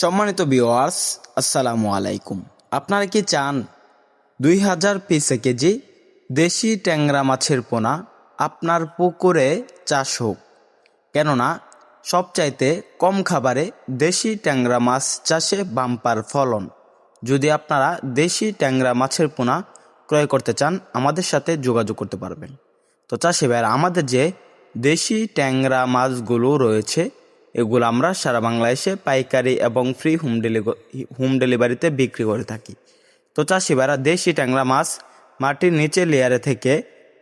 সম্মানিত ভিওয়ার্স আসসালামু আলাইকুম। আপনারা কি চান দুই হাজার পিসে কেজি দেশি ট্যাংরা মাছের পোনা আপনার পুকুরে চাষ হোক? কেননা, সবচাইতে কম খাবারে দেশি ট্যাংরা মাছ চাষে বাম্পার ফলন। যদি আপনারা দেশি ট্যাংরা মাছের পোনা ক্রয় করতে চান, আমাদের সাথে যোগাযোগ করতে পারবেন। তো চাষি ভাইয়েরা, আমাদের যে দেশি ট্যাংরা মাছগুলো রয়েছে এগুলো আমরা সারা বাংলাদেশে পাইকারি এবং ফ্রি হোম ডেলিভারি হোম ডেলিভারিতে বিক্রি করে থাকি। তো চাষি ভাইরা, দেশি ট্যাংরা মাছ মাটির নিচে লেয়ারে থেকে,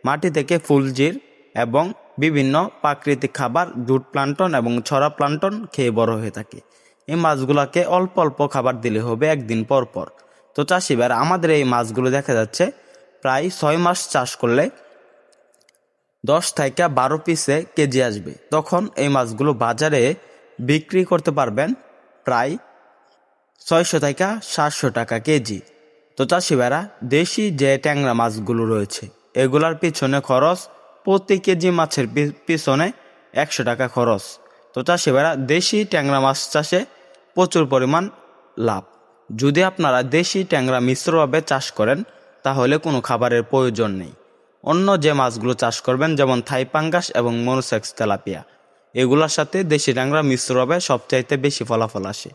মাটি থেকে ফুলজির এবং বিভিন্ন প্রাকৃতিক খাবার জুট প্লান্টন এবং ছড়া প্লান্টন খেয়ে বড় হয়ে থাকে। এই মাছগুলোকে অল্প অল্প খাবার দিলে হবে একদিন পর পর। তো চাষি ভাইরা, আমাদের এই মাছগুলো দেখা যাচ্ছে প্রায় ছয় মাস চাষ করলে দশ থেকে বারো পিসে কেজি আসবে। তখন এই মাছগুলো বাজারে বিক্রি করতে পারবেন প্রায় ছয়শো থেকে সাতশো টাকা কেজি। তো চাষি ভাইরা, দেশি যে ট্যাংরা মাছগুলো রয়েছে, এগুলার পিছনে খরচ প্রতি কেজি মাছের পিছনে একশো টাকা খরচ। তো চাষি ভাইরা, দেশি ট্যাংরা মাছ চাষে প্রচুর পরিমাণ লাভ। যদি আপনারা দেশি ট্যাংরা মিশ্রভাবে চাষ করেন, তাহলে কোনো খাবারের প্রয়োজন নেই। অন্য যে মাছগুলো চাষ করবেন, যেমন থাইপাঙ্গাস এবং মনোসেক্স তেলাপিয়া এগুলোর সাথে দেশি ট্যাংরা মিশ্রভাবে সবচাইতে বেশি ফলাফল আসে।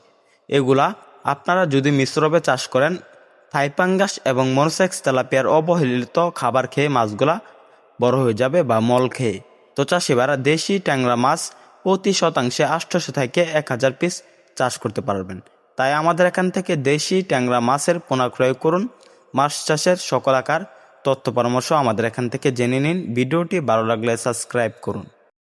এগুলা আপনারা যদি মিশ্রভাবে চাষ করেন থাইপাঙ্গাস এবং মনোসেক্স তেলাপিয়ার অবহেলিত খাবার খেয়ে মাছগুলা বড় হয়ে যাবে বা মল খেয়ে। তো চাষিবারা দেশি ট্যাংরা মাছ প্রতি শতাংশে আটশোশো থেকে এক হাজার পিস চাষ করতে পারবেন। তাই আমাদের এখান থেকে দেশি ট্যাংরা মাছের পোনা ক্রয় করুন। মাছ চাষের সকল আকার, তথ্য পরামর্শ আমাদের এখান থেকে জেনে নিন। ভিডিওটি ভালো লাগলে সাবস্ক্রাইব করুন।